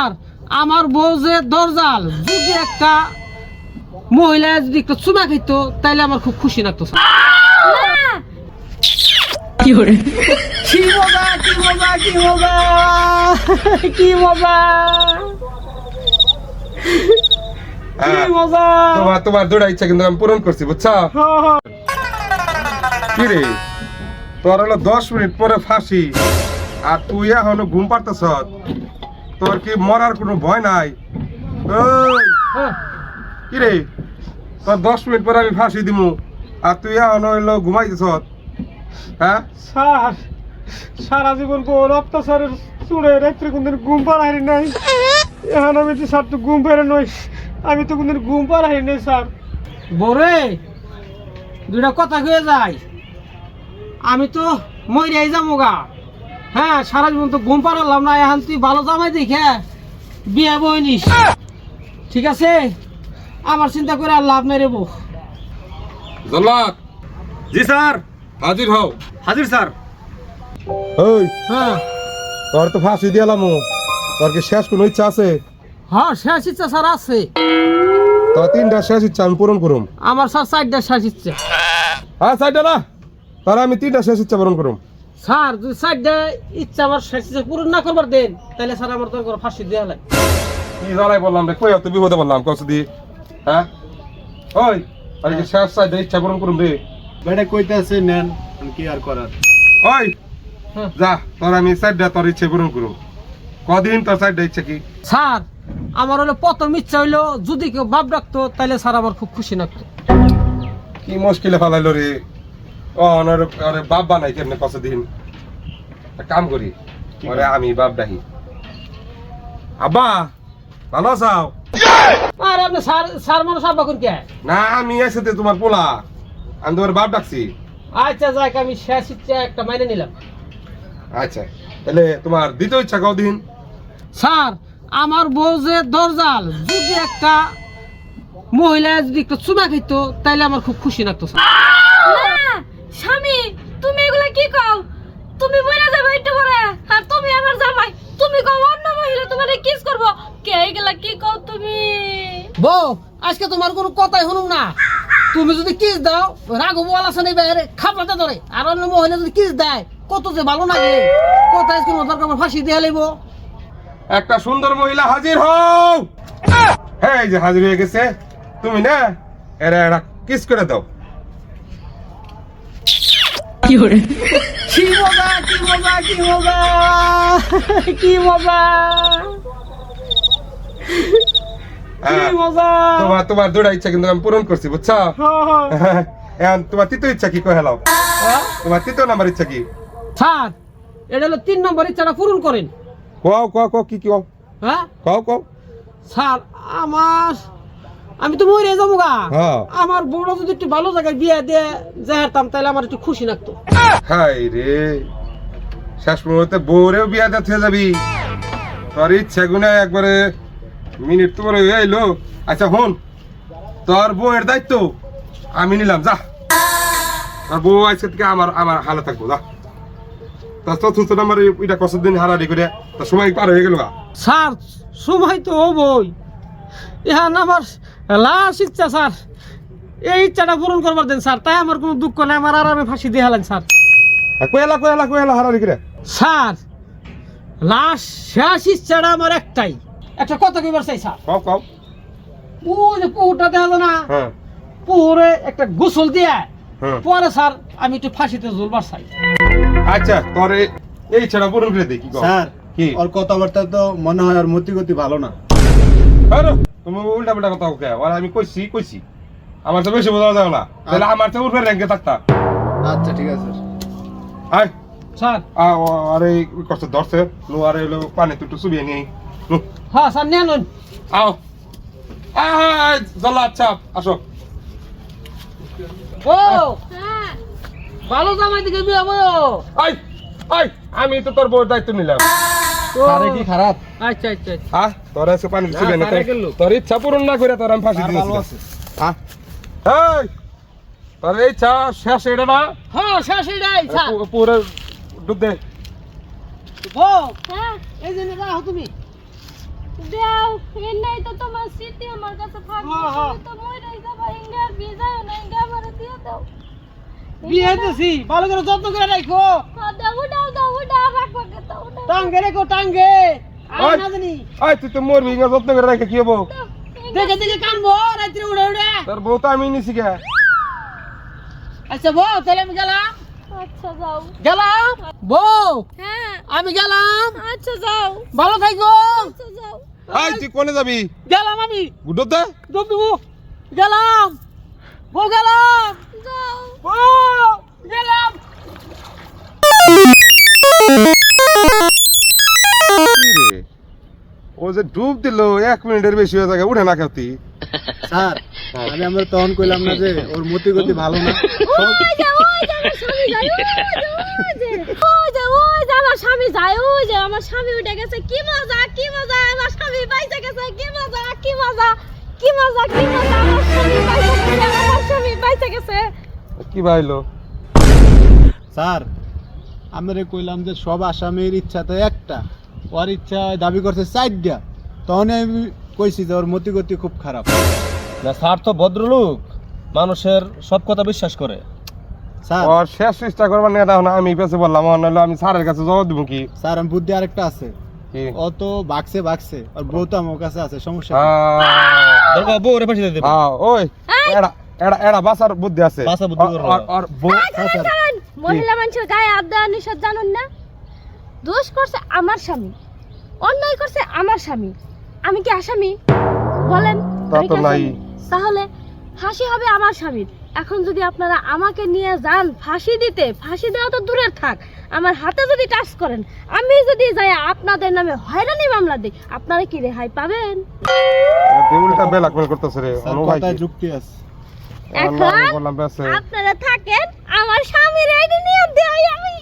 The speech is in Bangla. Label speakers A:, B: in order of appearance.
A: স্যার আমার বউ যে দরজাল যদি একটা মহিলা যদি একটা চুমা খাইতো তাইলে আমার খুব খুশি লাগতো। কি মজা কি মজা কি মজা কি মজা। কি
B: হ্যাঁ, তোমার তোমার দুটা ইচ্ছা কিন্তু আমি পূরণ করছি বুঝছ? কি রে? তোর হলো দশ মিনিট পরে ফাঁসি আর তুই এখনও ঘুম পারতেছ তোর কি মরার কোনো ভয় নাই? ওই
A: হ্যাঁ,
B: কি রে তোর দশ মিনিট পরে আমি ফাঁসি দিমু। আর তুই এখনও হইল ঘুমাইতেছ? হ্যাঁ?
C: স্যার সারা জীবন কোন অত্যাচারের চুড়ে রাত্রে কোনদিন ঘুম পাড়াই নাই। এখন আমি তো স্যার তো ঘুম পেরে নই আমি তো কোনদিন ঘুম পাড়াই নাই স্যার।
A: বরে দুইটা কথা হয়ে যায় আমি তো মরিয়াই যাব গা। হ্যাঁ সারা জীবন তো ঘুম পারলাম না এখন তুই ভালো জামাই দেখে বিয়ে বই নিস। ঠিক আছে? আমার চিন্তা করে আর লাভ মেরে বউ।
B: জল্লাদ।
C: জি স্যার।
B: হাজির হও।
C: হাজির স্যার।
B: ওই
A: হ্যাঁ।
B: তোর তো ফাঁসি দিলাম তোর কি শেষ কোনো ইচ্ছা আছে?
A: হ্যাঁ শেষ ইচ্ছা স্যার আছে।
B: তোর তিনটা শেষ ইচ্ছা আমি পূরণ করুম।
A: আমার স্যার চারটা শেষ ইচ্ছা।
B: হ্যাঁ সাইডটা না। তোর আমি তিনটা শেষ ইচ্ছা পূরণ করুম।
A: স্যার যদি চারটা ইচ্ছা আমার ইচ্ছা পূরণ না করবার দেন তাহলে স্যার আমার তো ফাঁসি দেওয়া লাগে
B: কি জ্বালাই বললাম রে? কই তো বিপদে বললাম কস দি হ্যাঁ? ওই আর কি শেষ সাইডে ইচ্ছা পূরণ করুম রে
C: বেটা কইতে আছে নেন কি আর করার?
B: ওই
A: হ্যাঁ।
B: যা তোর আমি সাইডটা তোর ইচ্ছা পূরণ করুম কদিন তোর সাইডটা ইচ্ছা কি?
A: স্যার আমার হলো প্রথম ইচ্ছা হইল যদি কেউ বাপ রাখতো তাহলে স্যার আমার খুব খুশি লাগতো।
B: কি মুশকিলে ফালাইলো রে? বাপ বানাই কেমনে কাম করি ওরে আমি বাপ ডাহি আব্বা ভালো আছাও?
A: আর আপনি স্যার স্যার মানুষ আব্বা কোন কে?
B: না আমি এসেতে তোমার পোলা। আমি তোমার বাপ ডাকছি।
A: আচ্ছা যাক আমি শেষ ইচ্ছা একটা মাইনে নিলাম।
B: আচ্ছা তাহলে তোমার দ্বিতীয় ইচ্ছা কদিন
A: স্যার আমার বউ যে দরজাল যদি একটা মহিলা যদি একটা চুমা খাইতো তাইলে আমার খুব খুশি লাগতো স্যার।
D: স্বামী তুমি এগুলা কি কও? তুমি মরে যাবে একটু পরে। আর তুমি আমার জামাই তুমি কও অন্য মহিলা তোমারে কিস করব। কে এগুলা কি কও তুমি?
A: বউ আজকে তোমার কোনো কথাই শুনুম না। তুমি যদি কিস দাও রাঘব আছে নেই বাইরে খাপাতে ধরে। আর অন্য মহিলা যদি কিস দেয় কত যে ভালো লাগে। কথা আজকে মজার কাপড় ফাঁসি দিয়ে লাইব।
B: একটা সুন্দর মহিলা হাজির হও। হ্যাঁ এই যে হাজির হয়ে গেছে। তুমি না এরা এরা কিস করে দাও।
A: কি মজা কি মজা কি মজা কি মজা।
B: হ্যাঁ, তোমার তোমার দুটা ইচ্ছা কিন্তু আমি পূরণ করছি বুঝছ? এখন তোমার তৃতীয় ইচ্ছা কি কহেলাও
A: হ্যাঁ?
B: তোমার তৃতীয় নাম্বার ইচ্ছা কি?
A: স্যার এটা হলো তিন নম্বর ইচ্ছাটা পূরণ করেন।
B: কও কও কও কি কও?
A: হ্যাঁ?
B: কও কও।
A: স্যার আমার আমি তো মরে যাব গা।
B: হ্যাঁ।
A: আমার বড় যদি একটু ভালো জায়গায় বিয়ে দিয়ে যাইতাম তাহলে আমার একটু খুশি লাগতো।
B: হাই রে। শেষ মুহূর্তে বউরেও বিয়া দিতে যাবি। তোর ইচ্ছা গুনে একবারে মিনিট তোমার হয়ে এলো আচ্ছা হন তোর বউয়ের দায়িত্ব আমি নিলাম যা। তোর বউ আজকে থেকে আমার আমার হালে থাকব যা। তোর চতুর্থ নাম্বার এটা কত দিন হারারি করে তোর সময় পার হয়ে গেল গা।
A: স্যার সময় তো হবই। এখন আমার লাশ ইচ্ছা স্যার। এই ইচ্ছাটা পূরণ করবার দেন স্যার। তাই আমার কোনো দুঃখ নেই আমার আরামে ফাঁসি দিয়ে হেলেন স্যার।
B: কয়লা কয়লা কয়লা হারারি করে?
A: স্যার লাশ শেষ ইচ্ছাটা আমার একটাই। একটা কথা কইবার চাই স্যার।
B: কও কও।
A: যে পুকুরটা দেখা না?
B: হ্যাঁ।
A: পুকুরে একটা গোসল দিয়ে
B: হ্যাঁ।
A: পরে স্যার আমি একটু ফাঁসিতে জ্বলবার চাই।
B: আচ্ছা তোর এই- ছাড়া পূরণ করে দেখি
C: স্যার
B: কি?
C: ওর কথাবার্তা তো মনে হয় আর মতি গতি ভালো না।
B: আরে! তুমি উল্টা পাল্টা কথা কে আর আমি কইছি কইছি। আমার তো বেশি বোঝা যাবে না। তাহলে আমার তো উঠবে র্যাঙ্কে থাকতা।
C: আচ্ছা ঠিক আছে।
B: আয়।
A: স্যার।
B: আরে কষ্ট ধরছে। নো আরে হলো পানি তো একটু চুবিয়ে নিই নো,
A: হ্যাঁ স্যার নিয়ে নিন
B: আও। আয় জল্লা আচ্ছা আসো।
A: ও!
D: হ্যাঁ
A: ভালো জামাই দিকে বিয়ে
B: আয় আমি তো তোর বউর দায়িত্ব নিলাম।
C: আরে কি খারাপ?
A: আচ্ছা আচ্ছা আচ্ছা।
B: হ্যাঁ তোর এসে পানি চুবিয়ে নে
A: সারে গেলো।
B: তোর ইচ্ছা পূরণ না করে তোর আমি ফাঁসি
C: আর ভালো
B: দিয়েছি
C: আছে
B: হ্যাঁ এই তোর এই ইচ্ছা শেষ এটা না?
A: হ্যাঁ শেষ এটাই স্যার।
B: পু- পুরো ডুব দে।
A: ও
D: হ্যাঁ
A: এই জন্য রাখো তুমি।
D: এর নাই তো তোমার স্মৃতি আমার কাছে থাকবে।
A: হ্যাঁ, হ্যাঁ।
D: তুমি তো ইন্ডিয়া বিজায় না ইন্ডিয়া আমারে দিয়ে দাও।
A: বিয়ে দিছি ভালো করে যত্ন করে রাখো।
D: হ্যাঁ, দাও উঠাও দাও উঠাও দাও।
A: টাঙ্গে রেখো টাঙ্গে।
B: আয় তুই তো মরবি না যত্ন করে রেখে কি হব।
A: দেখে দেখে কানবো রাত্রে উড়ে উড়ে।
B: তোর বউ তো আমি নিছি গে।
A: আচ্ছা বউ তাহলে আমি গেলাম।
D: আচ্ছা যাও।
A: গেলাম? বউ
D: হ্যাঁ।
A: আমি গেলাম।
D: আচ্ছা যাও।
A: ভালো থাকো।
D: আচ্ছা যাও।
B: আয় তুই কোনে যাবি?
A: গেলাম আমি।
B: গুডোতে
A: দবু গেলাম। বউ গেলাম।
D: যাও।
A: বউ গেলাম।
B: যে ডুব দিল এক মিনিটের বেশি হয়ে যায় উঠে না খাতি।
C: স্যার আমি আমরা তখন কইলাম না যে ওর মতি গতি ভালো না।
D: স্বামী ওই যে আমার স্বামী যায় ওই যে আমার স্বামী উঠে গেছে। কি মজা কি মজা আমার স্বামী বাইসে গেছে। কি মজা কি মজা কি মজা কি মজা আমার স্বামী বাইসে গেছে আমার স্বামী বাইসে গেছে।
B: কি ভাইলো?
C: স্যার আমরা কইলাম যে সব আসামির ইচ্ছা তো একটা ওর ইচ্ছা দাবি করছে চারটা। তখন আমি কইছি যে ওর মতি গতি খুব খারাপ।
E: না স্যার তো ভদ্রলোক মানুষের সব কথা বিশ্বাস করে।
C: স্যার।
B: ওর শেষ চেষ্টা করবার না আমি পেছে বললাম আর নাহলে আমি স্যারের কাছে জবাব দিব কি?
C: স্যার আমি বুদ্ধি আরেকটা আছে।
B: কি?
C: ও তো বাগছে বাগছে আর বউ তো আমার কাছে আছে সমস্যা
E: দরকার বউ রে পাঠিয়ে দেবে
B: আহ, ওই এড়া এড়া এড়া বাসার বুদ্ধি আছে।
E: বাসার বুদ্ধি
B: আর-
E: করো।
B: আর- আর বউ
C: হ্যাঁ, স্যার।
D: মহিলা মানুষের গায়ে দেওয়া নিষেধ জানুন না। দোষ করছে আমার স্বামী। অন্যায় করছে আমার স্বামী। আমি কি আসামি? বলেন
B: তা
D: আমি
B: তো নাই।
D: আসামি? তাহলে ফাঁসি হবে আমার স্বামীর। এখন যদি আপনারা আমাকে নিয়ে যান ফাঁসি দিতে ফাঁসি দেওয়া তো দূরের থাক। আমার হাতে যদি টাচ করেন আমি যদি যাই আপনাদের নামে হয়রানি মামলা দিই আপনারা কি রেহাই পাবেন?
B: দেউলটা বেলাক বেল করতেছে রে
C: স্যার
B: অনু ভাই
C: কথায় যুক্তি আছে।
D: এখন
B: বললাম বেছে
D: আপনারা থাকেন আমার স্বামীর আইডি নিয়ে দেয় আমি।